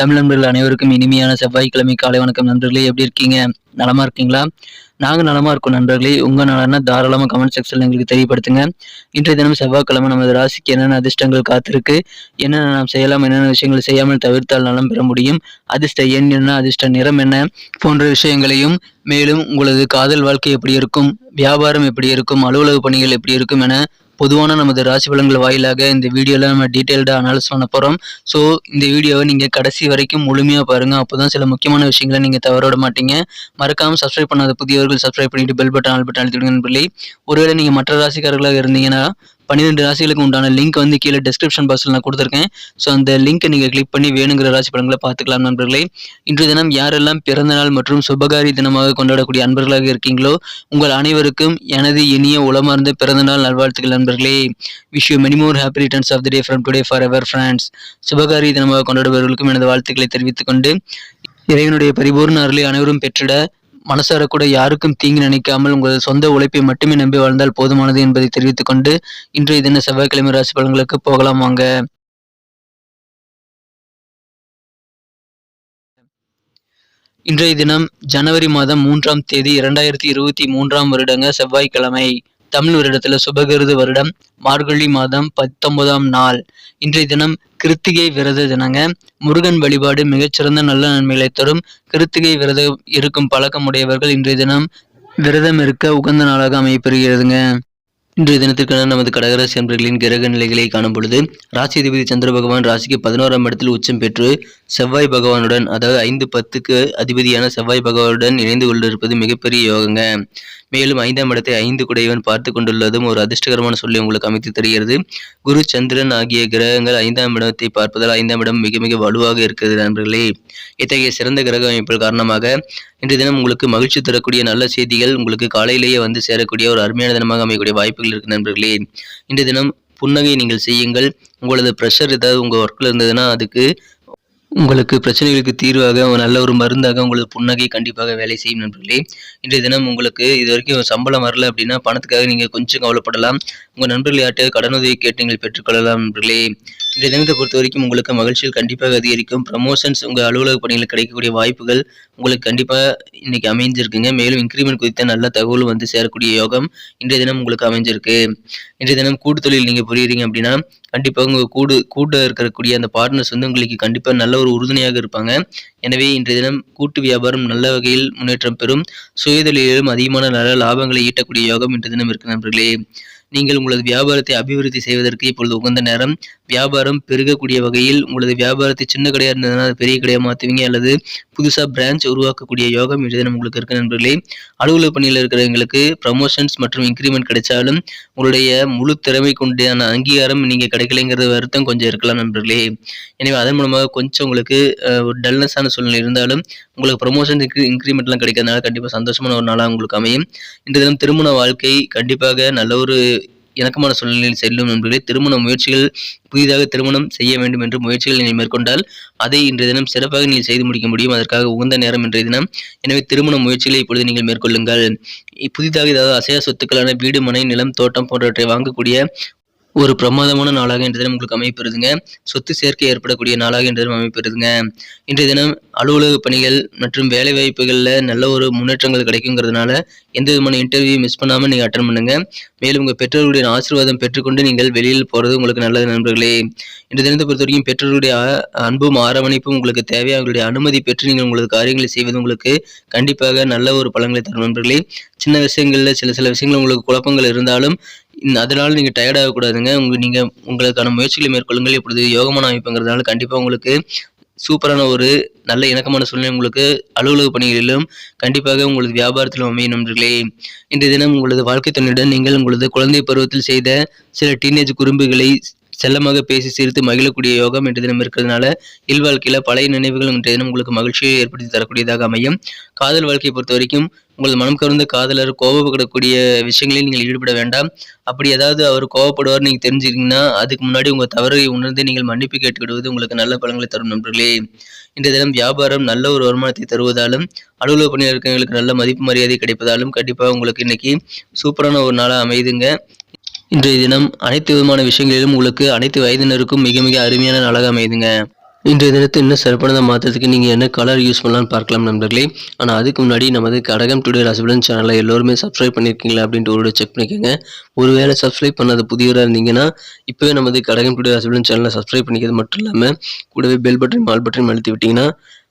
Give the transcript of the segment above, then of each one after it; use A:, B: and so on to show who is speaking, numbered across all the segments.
A: தமிழ் நண்பர்கள் அனைவருக்கும் இனிமையான செவ்வாய்க்கிழமை காலை வணக்கம் நண்பர்களே எப்படி இருக்கீங்க? நலமா இருக்கீங்களா? நாங்கள் நலமா இருக்கோம் நண்பர்களே. உங்க நலனா தாராளமாக கமெண்ட் செக்ஷன்ல எங்களுக்கு தெரியப்படுத்துங்க. இன்றைய தினம் செவ்வாய்க்கிழமை நமது ராசிக்கு என்னென்ன அதிர்ஷ்டங்கள் காத்திருக்கு என்னென்ன நாம் செய்யலாம் என்னென்ன விஷயங்கள் செய்யாமல் தவிர்த்தால் நலம் பெற முடியும் அதிர்ஷ்ட எண் என்ன அதிர்ஷ்ட நிறம் என்ன போன்ற விஷயங்களையும் மேலும் உங்களது காதல் வாழ்க்கை எப்படி இருக்கும் வியாபாரம் எப்படி இருக்கும் அலுவலக பணிகள் எப்படி இருக்கும் என பொதுவான நமது ராசி பலன்கள் வாயிலாக இந்த வீடியோவில் நம்ம டீட்டெயில்டாக அனாலிஸ் பண்ண போகிறோம் ஸோ இந்த வீடியோவை நீங்கள் கடைசி வரைக்கும் முழுமையாக பாருங்கள் அப்போ தான் சில முக்கியமான விஷயங்களை நீங்கள் தவற மாட்டீங்க. மறக்காமல் சப்ஸ்கிரைப் பண்ணாத புதியவர்கள் சப்ஸ்கிரைப் பண்ணிட்டு பெல் பட்டன் ஆல் பட்டன் அழுத்திவிடுங்க நண்பர்களே. ஒருவேளை நீங்கள் மற்ற ராசிக்காரர்களாக இருந்தீங்கன்னா பன்னிரெண்டு ராசிகளுக்கு உண்டான லிங்க் வந்து கீழே டிஸ்கிரிப்ஷன் பாக்ஸில் நான் கொடுத்துருக்கேன். ஸோ அந்த லிங்க்கை நீங்கள் கிளிக் பண்ணி வேணுங்கிற ராசி பலன்களை பார்த்துக்கலாம் நண்பர்களே. இன்று தினம் யாரெல்லாம் பிறந்த நாள் மற்றும் சுபகாரி தினமாக கொண்டாடக்கூடிய அன்பர்களாக இருக்கீங்களோ உங்கள் அனைவருக்கும் எனது இனிய உளமார்ந்த பிறந்த நாள் நல்வாழ்த்துக்கள் நண்பர்களே. Wish you many more happy returns of the day from today forever friends சுபகாரி தினமாக கொண்டாடுபவர்களுக்கும் எனது வாழ்த்துக்களை தெரிவித்துக் கொண்டு இறைவனுடைய பரிபூர்ண அருளை அனைவரும் பெற்றிட மனசார கூட யாருக்கும் தீங்கு நினைக்காமல் உங்கள் சொந்த உழைப்பை மட்டுமே நம்பி வாழ்ந்தால் போதுமானது என்பதை தெரிவித்துக் கொண்டு இன்றைய தின செவ்வாய்க்கிழமை ராசி பலன்களுக்கு போகலாம் வாங்க. இன்றைய தினம் ஜனவரி மாதம் மூன்றாம் தேதி இரண்டாயிரத்தி இருபத்தி மூன்றாம் வருடங்க செவ்வாய்க்கிழமை. தமிழ் வருடத்துல சுபகிருது வருடம் மார்கழி மாதம் பத்தொன்பதாம் நாள். இன்றைய தினம் கிருத்திகை விரத தினங்க. முருகன் வழிபாடு மிகச்சிறந்த நல்ல நன்மைகளை தரும். கிருத்திகை விரதம் இருக்கும் பழக்கம் உடையவர்கள் இன்றைய தினம் விரதம் இருக்க உகந்த நாளாக அமையப்பெறுகிறதுங்க. இன்றைய தினத்திற்கான நமது கடகராசி அன்பர்களின் கிரக நிலைகளை காணும் பொழுது ராசி அதிபதி சந்திர பகவான் ராசிக்கு பதினோராம் இடத்தில் உச்சம் பெற்று செவ்வாய் பகவானுடன் அதாவது ஐந்து பத்துக்கு அதிபதியான செவ்வாய் பகவானுடன் இணைந்து கொண்டிருப்பது மிகப்பெரிய யோகங்க. மேலும் ஐந்தாம் இடத்தை ஐந்து குடையவன் பார்த்து கொண்டுள்ளதும் ஒரு அதிர்ஷ்டகரமான சொல்லி உங்களுக்கு அமைத்து தருகிறது. குரு சந்திரன் ஆகிய கிரகங்கள் ஐந்தாம் இடத்தை பார்ப்பதால் ஐந்தாம் இடம் மிக மிக வலுவாக இருக்கிறது நண்பர்களே. இத்தகைய சிறந்த கிரக அமைப்புகள் காரணமாக இன்று தினம் உங்களுக்கு மகிழ்ச்சி தரக்கூடிய நல்ல செய்திகள் உங்களுக்கு காலையிலேயே வந்து சேரக்கூடிய ஒரு அருமையான தினமாக அமையக்கூடிய வாய்ப்புகள் இருக்கு நண்பர்களே. இன்று தினம் புன்னகை நீங்கள் செய்யுங்கள். உங்களது ப்ரெஷர் ஏதாவது உங்கள் ஒர்க்கில் இருந்ததுன்னா அதுக்கு உங்களுக்கு பிரச்சனைகளுக்கு தீர்வாக நல்ல ஒரு மருந்தாக உங்களுக்கு புன்னகை கண்டிப்பாக வேலை செய்யும் நண்பர்களே. இன்றைய தினம் உங்களுக்கு இது வரைக்கும் சம்பளம் வரல அப்படின்னா பணத்துக்காக நீங்கள் கொஞ்சம் கவலைப்படலாம். உங்கள் நண்பர்கள் யார்ட்டையாவது கடனுதவி கேட்டு நீங்கள் பெற்றுக்கொள்ளலாம் நண்பர்களே. இந்த தினத்தை பொறுத்த வரைக்கும் உங்களுக்கு மகிழ்ச்சியில் கண்டிப்பாக அதிகரிக்கும். ப்ரமோஷன்ஸ் உங்கள் அலுவலக பணிகளில் கிடைக்கக்கூடிய வாய்ப்புகள் உங்களுக்கு கண்டிப்பாக இன்னைக்கு அமைஞ்சிருக்குங்க. மேலும் இன்க்ரிமெண்ட் குறித்த நல்ல தகவல் வந்து சேரக்கூடிய யோகம் இன்றைய தினம் உங்களுக்கு அமைஞ்சிருக்கு. இன்றைய தினம் கூட்டு தொழில் நீங்கள் புரியுறீங்க அப்படின்னா கண்டிப்பாக உங்கள் கூடு கூட இருக்கக்கூடிய அந்த பார்ட்னர்ஸ் வந்து உங்களுக்கு கண்டிப்பாக நல்ல ஒரு உறுதுணையாக இருப்பாங்க. எனவே இன்றைய தினம் கூட்டு வியாபாரம் நல்ல வகையில் முன்னேற்றம் பெறும். சுயதொழிலும் அதிகமான நல்ல லாபங்களை ஈட்டக்கூடிய யோகம் இன்றைய தினம் இருக்கு நண்பர்களே. நீங்கள் உங்களது வியாபாரத்தை அபிவிருத்தி செய்வதற்கு இப்பொழுது உகந்த நேரம். வியாபாரம் பெருகக்கூடிய வகையில் உங்களது வியாபாரத்தை சின்ன கடையாக இருந்ததுன்னா பெரிய கடையாக மாற்றுவீங்க அல்லது புதுசாக பிரான்ச் உருவாக்கக்கூடிய யோகம் இன்றைய தினம் உங்களுக்கு இருக்க நண்பர்களே. அலுவலக பணியில் இருக்கிறவங்களுக்கு ப்ரமோஷன்ஸ் மற்றும் இன்க்ரிமெண்ட் கிடைச்சாலும் உங்களுடைய முழு திறமை கொண்டான அங்கீகாரம் நீங்கள் கிடைக்கலைங்கிறது வருத்தம் கொஞ்சம் இருக்கலாம் நண்பர்களே. எனவே அதன் மூலமாக கொஞ்சம் உங்களுக்கு ஒரு டல்னஸான சூழ்நிலை இருந்தாலும் உங்களுக்கு ப்ரமோஷன் இன்க்ரிமெண்ட்லாம் கிடைக்கிறதுனால கண்டிப்பாக சந்தோஷமான ஒரு நாளாக உங்களுக்கு அமையும். இந்த தினம் திருமண வாழ்க்கை கண்டிப்பாக நல்ல ஒரு இணக்கமான சூழ்நிலையில் செல்லும் நண்பர்களே திருமண முயற்சிகள் புதிதாக திருமணம் செய்ய வேண்டும் என்று முயற்சிகள் நீங்கள் மேற்கொண்டால் அதை இன்றைய தினம் சிறப்பாக நீங்கள் செய்து முடிக்க முடியும். அதற்காக உகந்த நேரம் இன்றைய தினம். எனவே திருமண முயற்சிகளை இப்பொழுது நீங்கள் மேற்கொள்ளுங்கள். புதிதாக ஏதாவது அசையா சொத்துக்களான வீடு மனை நிலம் தோட்டம் போன்றவற்றை வாங்கக்கூடிய ஒரு பிரமாதமான நாளாக இன்றைய தினம் உங்களுக்கு அமைப்பெறுதுங்க சொத்து சேர்க்கை ஏற்படக்கூடிய நாளாக இன்றைய தினம் அமைப்பெறுதுங்க இன்றைய தினம் அலுவலக பணிகள் மற்றும் வேலை வாய்ப்புகளில் நல்ல ஒரு முன்னேற்றங்கள் கிடைக்குங்கிறதுனால எந்த விதமான இன்டர்வியூ மிஸ் பண்ணாமல் நீங்கள் அட்டன் பண்ணுங்க. மேலும் உங்கள் பெற்றோர்களுடைய ஆசீர்வாதம் பெற்றுக்கொண்டு நீங்கள் வெளியில் போகிறது உங்களுக்கு நல்லது நண்பர்களே. இன்றைய தினத்தை பொறுத்த வரைக்கும் பெற்றோருடைய அன்பும் அரவணைப்பும் உங்களுக்கு தேவை அவர்களுடைய அனுமதி பெற்று நீங்கள் உங்களுக்கு காரியங்களை செய்வது உங்களுக்கு கண்டிப்பாக நல்ல ஒரு பலன்களை தரும் நண்பர்களே. சின்ன விஷயங்களில் சில சில விஷயங்கள் உங்களுக்கு குழப்பங்கள் இருந்தாலும் அதனால் நீங்கள் டயர்ட் ஆகக்கூடாதுங்க. நீங்கள் உங்களுக்கான முயற்சிகளை மேற்கொள்ளுங்கள். இப்பொழுது யோகமான அமைப்புங்கிறதுனால கண்டிப்பாக உங்களுக்கு சூப்பரான ஒரு நல்ல இணக்கமான சூழ்நிலை உங்களுக்கு அலுவலக பணிகளிலும் கண்டிப்பாக உங்களது வியாபாரத்திலும் அமையும் நண்பர்களே. இன்றைய தினம் உங்களது வாழ்க்கை துணையுடன் நீங்கள் உங்களது குழந்தை பருவத்தில் செய்த சில டீனேஜ் குறும்புகளை செல்லமாக பேசி சிரித்து மகிழக்கூடிய யோகம் இன்றைய தினம் இருக்கிறதுனால இல்வாழ்க்கையில் பழைய நினைவுகள் இன்றைய தினம் உங்களுக்கு மகிழ்ச்சியை ஏற்படுத்தி தரக்கூடியதாக அமையும். காதல் வாழ்க்கையை பொறுத்த வரைக்கும் உங்கள் மனம் கவர்ந்த காதலர் கோபப்படக்கூடிய விஷயங்களில் நீங்கள் ஈடுபட வேண்டாம். அப்படி ஏதாவது அவர் கோவப்படுவார் நீங்கள் தெரிஞ்சுக்கிங்கன்னா அதுக்கு முன்னாடி உங்கள் தவறை உணர்ந்து நீங்கள் மன்னிப்பு கேட்டுக்கிடுவது உங்களுக்கு நல்ல பலன்களை தரும் நண்பர்களே. இன்றைய தினம் வியாபாரம் நல்ல ஒரு வருமானத்தை தருவதாலும் அலுவலக பணியாளர்களுக்கு நல்ல மதிப்பு மரியாதை கிடைப்பதாலும் கண்டிப்பாக உங்களுக்கு இன்னைக்கு சூப்பரான ஒரு நாளாக அமையுதுங்க இன்றைய தினம் அனைத்து விதமான விஷயங்களிலும் உங்களுக்கு அனைத்து வயதினருக்கும் மிக மிக அருமையான நாளாக அமையுதுங்க இன்றைய தினத்தை இன்னும் சிறப்பானதாக மாற்றத்துக்கு நீங்கள் என்ன கலர் யூஸ் பண்ணலாம்னு பார்க்கலாம் நண்பர்களே. ஆனால் அதுக்கு முன்னாடி நமது கடகம் டுடே ராசிபலன் சேனலை எல்லோருமே சப்ஸ்கிரைப் பண்ணியிருக்கீங்களா அப்படின்ட்டு ஒரு செக் பண்ணிக்கோங்க. ஒருவேளை சப்ஸ்கிரைப் பண்ணாத புதியவராக இருந்தீங்கன்னா இப்போவே நமது கடகம் டுடே ராசிபலன் சேனலை சப்ஸ்கிரைப் பண்ணிக்கிறது மட்டும் இல்லாமல் கூடவே பெல் பட்டன் மால் பட்டன் அழுத்தி விட்டிங்கன்னா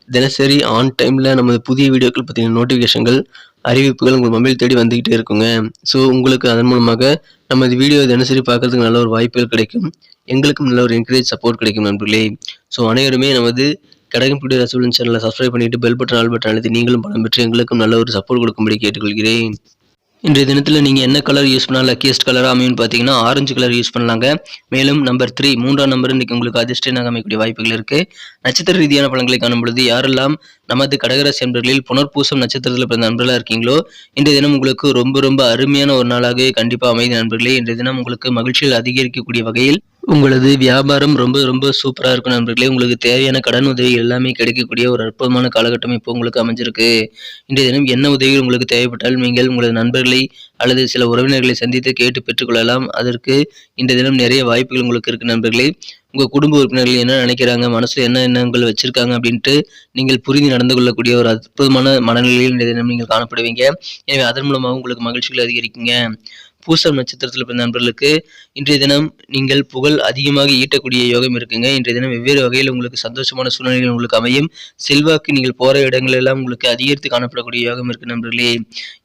A: தினசரி ஆன் டைமில் நமது புதிய வீடியோக்கள் பற்றின நோட்டிஃபிகேஷன்கள் அறிவிப்புகள் உங்கள் மொபைல் தேடி வந்துக்கிட்டே இருக்குங்க. ஸோ உங்களுக்கு அதன் மூலமாக நமது வீடியோ தினசரி பார்க்கறதுக்கு நல்ல ஒரு வாய்ப்புகள் கிடைக்கும். எங்களுக்கும் நல்ல ஒரு என்கரேஜ் சப்போர்ட் கிடைக்கும் நண்பர்களே. ஸோ அனைவருமே நமது கடகம் பிடி ரசூலன் சேனலை சப்ஸ்கிரைப் பண்ணிவிட்டு பெல் பட்டன் ஆல் பட்டன் அழுத்தி நீங்களும் பணம் பெற்று எங்களுக்கும் நல்ல ஒரு சப்போர்ட் கொடுக்கும்படி கேட்டுக்கொள்கிறேன். இன்றைய தினத்தில் நீங்கள் என்ன கலர் யூஸ் பண்ணால் லக்கியஸ்ட் கலராக அமையுன்னு பார்த்தீங்கன்னா ஆரஞ்சு கலர் யூஸ் பண்ணலாங்க. மேலும் நம்பர் த்ரீ மூன்றாம் நம்பர் இன்றைக்கி உங்களுக்கு அதிர்ஷ்டனாக அமைக்கக்கூடிய வாய்ப்புகள் இருக்குது நட்சத்திர ரீதியான பலன்களை காணும் பொழுது யாரெல்லாம் நமது கடகராசி நண்பர்களில் புனர்பூசம் நட்சத்திரத்தில் பிறந்த நண்பர்களாக இருக்கீங்களோ இன்றைய தினம் உங்களுக்கு ரொம்ப ரொம்ப அருமையான ஒரு நாளாகவே கண்டிப்பாக அமைதி நண்பர்களே. இன்றைய தினம் உங்களுக்கு மகிழ்ச்சியில் அதிகரிக்கக்கூடிய வகையில் உங்களது வியாபாரம் ரொம்ப ரொம்ப சூப்பராக இருக்கும் நண்பர்களே. உங்களுக்கு தேவையான கடன் உதவி எல்லாமே கிடைக்கக்கூடிய ஒரு அற்புதமான காலகட்டம் இப்போ உங்களுக்கு அமைஞ்சிருக்கு. இன்றைய தினம் என்ன உதவிகள் உங்களுக்கு தேவைப்பட்டால் நீங்கள் உங்களது நண்பர்களை அல்லது சில உறவினர்களை சந்தித்து கேட்டு பெற்றுக்கொள்ளலாம். அதற்கு இன்றைய தினம் நிறைய வாய்ப்புகள் உங்களுக்கு இருக்குது நண்பர்களே. உங்கள் குடும்ப உறுப்பினர்கள் என்ன நினைக்கிறாங்க? மனசில் என்ன எண்ணங்கள் வச்சுருக்காங்க அப்படின்ட்டு நீங்கள் புரிந்து நடந்து கொள்ளக்கூடிய ஒரு அற்புதமான மனநிலையில் இன்றைய தினம் நீங்கள் காணப்படுவீங்க. எனவே அதன் மூலமாக உங்களுக்கு மகிழ்ச்சிகள் அதிகரிக்குங்க. பூசம் நட்சத்திரத்தில் பிறந்த நண்பர்களுக்கு இன்றைய தினம் நீங்கள் புகழ் அதிகமாக ஈட்டக்கூடிய யோகம் இருக்குங்க. இன்றைய தினம் வெவ்வேறு வகையில் உங்களுக்கு சந்தோஷமான சூழ்நிலைகள் உங்களுக்கு அமையும். செல்வாக்கு நீங்கள் போகிற இடங்கள் எல்லாம் உங்களுக்கு அதிகரித்து காணப்படக்கூடிய யோகம் இருக்கு நண்பர்களே.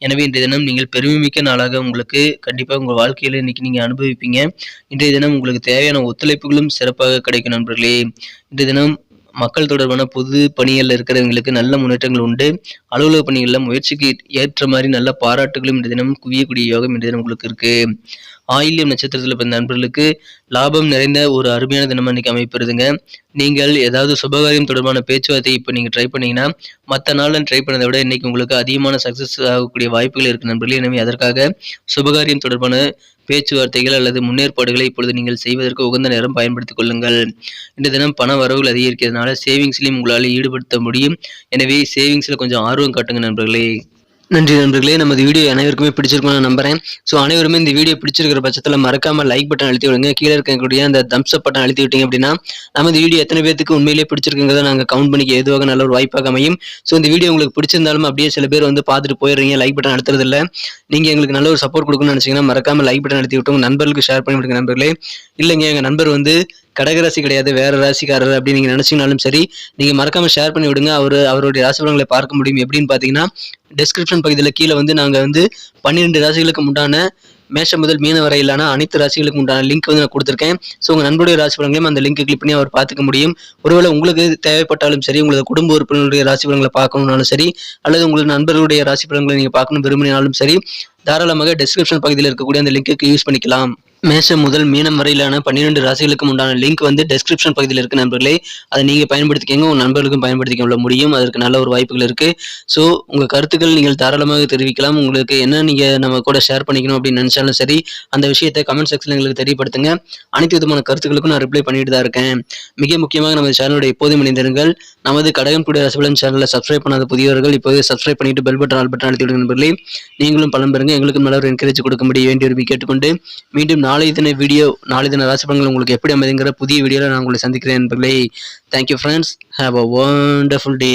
A: எனவே இன்றைய தினம் நீங்கள் பெருமைமிக்க நாளாக உங்களுக்கு கண்டிப்பாக உங்கள் வாழ்க்கையில் இன்னைக்கு நீங்கள் அனுபவிப்பீங்க. இன்றைய தினம் உங்களுக்கு தேவையான ஒத்துழைப்புகளும் சிறப்பாக கிடைக்கும் நண்பர்களே. இன்றைய தினம் மக்கள் தொடர்பான பொது பணிகளில் இருக்கிறவங்களுக்கு நல்ல முன்னேற்றங்கள் உண்டு. அலுவலக பணிகளில் முயற்சிக்கு ஏற்ற மாதிரி நல்ல பாராட்டுகளும் இந்த தினம் குவியக்கூடிய யோகம் இந்த தினம் உங்களுக்கு இருக்கு. ஆயில்யம் நட்சத்திரத்தில் பிறந்த நண்பர்களுக்கு லாபம் நிறைந்த ஒரு அருமையான தினம் அன்னைக்கு அமைப்பிருதுங்க நீங்கள் ஏதாவது சுபகாரியம் தொடர்பான பேச்சுவார்த்தை இப்போ நீங்கள் ட்ரை பண்ணீங்கன்னா மற்ற நாளில் ட்ரை பண்ணதை விட இன்னைக்கு உங்களுக்கு அதிகமான சக்ஸஸ் ஆகக்கூடிய வாய்ப்புகள் இருக்கு நண்பர்களே. எனவே அதற்காக சுபகாரியம் தொடர்பான பேச்சுவார்த்தைகள் அல்லது முன்னேற்பாடுகளை இப்பொழுது நீங்கள் செய்வதற்கு உகந்த நேரம் பயன்படுத்திக் கொள்ளுங்கள். இந்த தினம் பண வரவுகள் அதிகரிக்கிறதுனால சேவிங்ஸ்லையும் உங்களால் ஈடுபடுத்த முடியும். எனவே சேவிங்ஸில் கொஞ்சம் ஆர்வம் காட்டுங்க நண்பர்களே. நன்றி நண்பர்களே. நமது வீடியோ அனைவருக்குமே பிடிச்சிருக்கும்னு நான் நம்புறேன். ஸோ அனைவருமே இந்த வீடியோ பிடிச்சிருக்கிற பட்சத்தில் மறக்காம லைக் பட்டன் அழுத்தி விடுங்க. கீழே இருக்கக்கூடிய அந்த தம்ஸ் அப் பட்டன் அழுத்தி விட்டீங்க அப்படின்னா நமது வீடியோ எத்தனை பேருக்கு உண்மையிலேயே பிடிச்சிருக்குங்கிறத நாங்கள் கவுண்ட் பண்ணிக்க எதுவாக நல்ல ஒரு வாய்ப்பாக அமையும். ஸோ இந்த வீடியோ உங்களுக்கு பிடிச்சிருந்தாலும் அப்படியே சில பேர் வந்து பார்த்துட்டு போயிடுறீங்க. லைக் பட்டன் அழுத்துறது இல்லை நீங்கள் எங்களுக்கு நல்ல ஒரு சப்போர்ட் கொடுக்கணும்னு நினச்சிங்கன்னா மறக்காம லைக் பட்டன் அழுத்தி விட்டு உங்கள் நண்பர்களுக்கு ஷேர் பண்ணி விடுங்க நண்பர்களே. இல்லைங்க எங்கள் நண்பர் வந்து கடகராசி கிடையாது வேற ராசிக்காரர் அப்படின்னு நீங்க நினைச்சீங்கனாலும் சரி நீங்க மறக்காம ஷேர் பண்ணி விடுங்க. அவர் அவருடைய ராசிபலங்களை பார்க்க முடியும். எப்படின்னு பாத்தீங்கன்னா டிஸ்கிரிப்ஷன் பகுதியில் கீழே வந்து நாங்க வந்து பன்னிரெண்டு ராசிகளுக்கு உண்டான மேஷம் முதல் மீன வரையிலான அனைத்து ராசிகளுக்கு உண்டான லிங்க் வந்து நான் கொடுத்துருக்கேன். ஸோ உங்கள் நண்பருடைய ராசி பலன்களையும் அந்த லிங்க் கிளிக் பண்ணி அவர் பார்த்துக்க முடியும். ஒருவேளை உங்களுக்கு தேவைப்பட்டாலும் சரி உங்களது குடும்ப உறுப்பினருடைய ராசி பலன்களை பார்க்கணும்னாலும் சரி அல்லது உங்களது நண்பர்களுடைய ராசி பலன்களை நீங்கள் பார்க்கணும் விரும்பினாலும் சரி தாராளமாக டிஸ்கிரிப்ஷன் பகுதியில் இருக்கக்கூடிய அந்த லிங்க்கு யூஸ் பண்ணிக்கலாம். மேஷம் முதல் மீனம் வரையிலான பன்னிரெண்டு ராசிகளுக்கும் உண்டான லிங்க் வந்து டெஸ்கிரிப்ஷன் பகுதியில் இருக்கு நண்பர்களே. அதை நீங்கள் பயன்படுத்திக்கங்க உங்கள் நண்பர்களுக்கும் பயன்படுத்திக்க முடியும். அதற்கு நல்ல ஒரு வாய்ப்புகள் இருக்கு. ஸோ உங்கள் கருத்துக்கள் நீங்கள் தாராளமாக தெரிவிக்கலாம். உங்களுக்கு என்ன நீங்கள் நம்ம கூட ஷேர் பண்ணிக்கணும் அப்படின்னு நினச்சாலும் சரி அந்த விஷயத்தை கமெண்ட் செக்ஷனில் எங்களுக்கு தெரியப்படுத்துங்க. அனைத்து விதமான கருத்துக்களுக்கும் நான் ரிப்ளை பண்ணிட்டு தான் இருக்கேன். மிக முக்கியமாக நமது சேனலோட எப்போதும் இணைந்திருங்கள். நமது கடகம் கூட ரசபலன் சேனலை சப்ஸ்கிரைப் பண்ணாத புதியவர்கள் இப்போது சப்ஸ்கிரைப் பண்ணிட்டு பெல் பட்டன் ஆல் பட்டன் அழுத்தி விடுங்க நண்பர்களே. நீங்களும் பலம் பெறுங்க. எங்களுக்கும் நல்ல ஒரு என்கரேஜ் கொடுக்க முடிய வேண்டிய ஒரு கேட்டுக்கொண்டு மீண்டும் நாளை தின வீடியோ நாளை தின ராசி பலன்கள் உங்களுக்கு எப்படி அமைதுங்கிற புதிய வீடியோவில் நான் உங்களை சந்திக்கிறேன் நண்பர்களே thank you friends have a wonderful day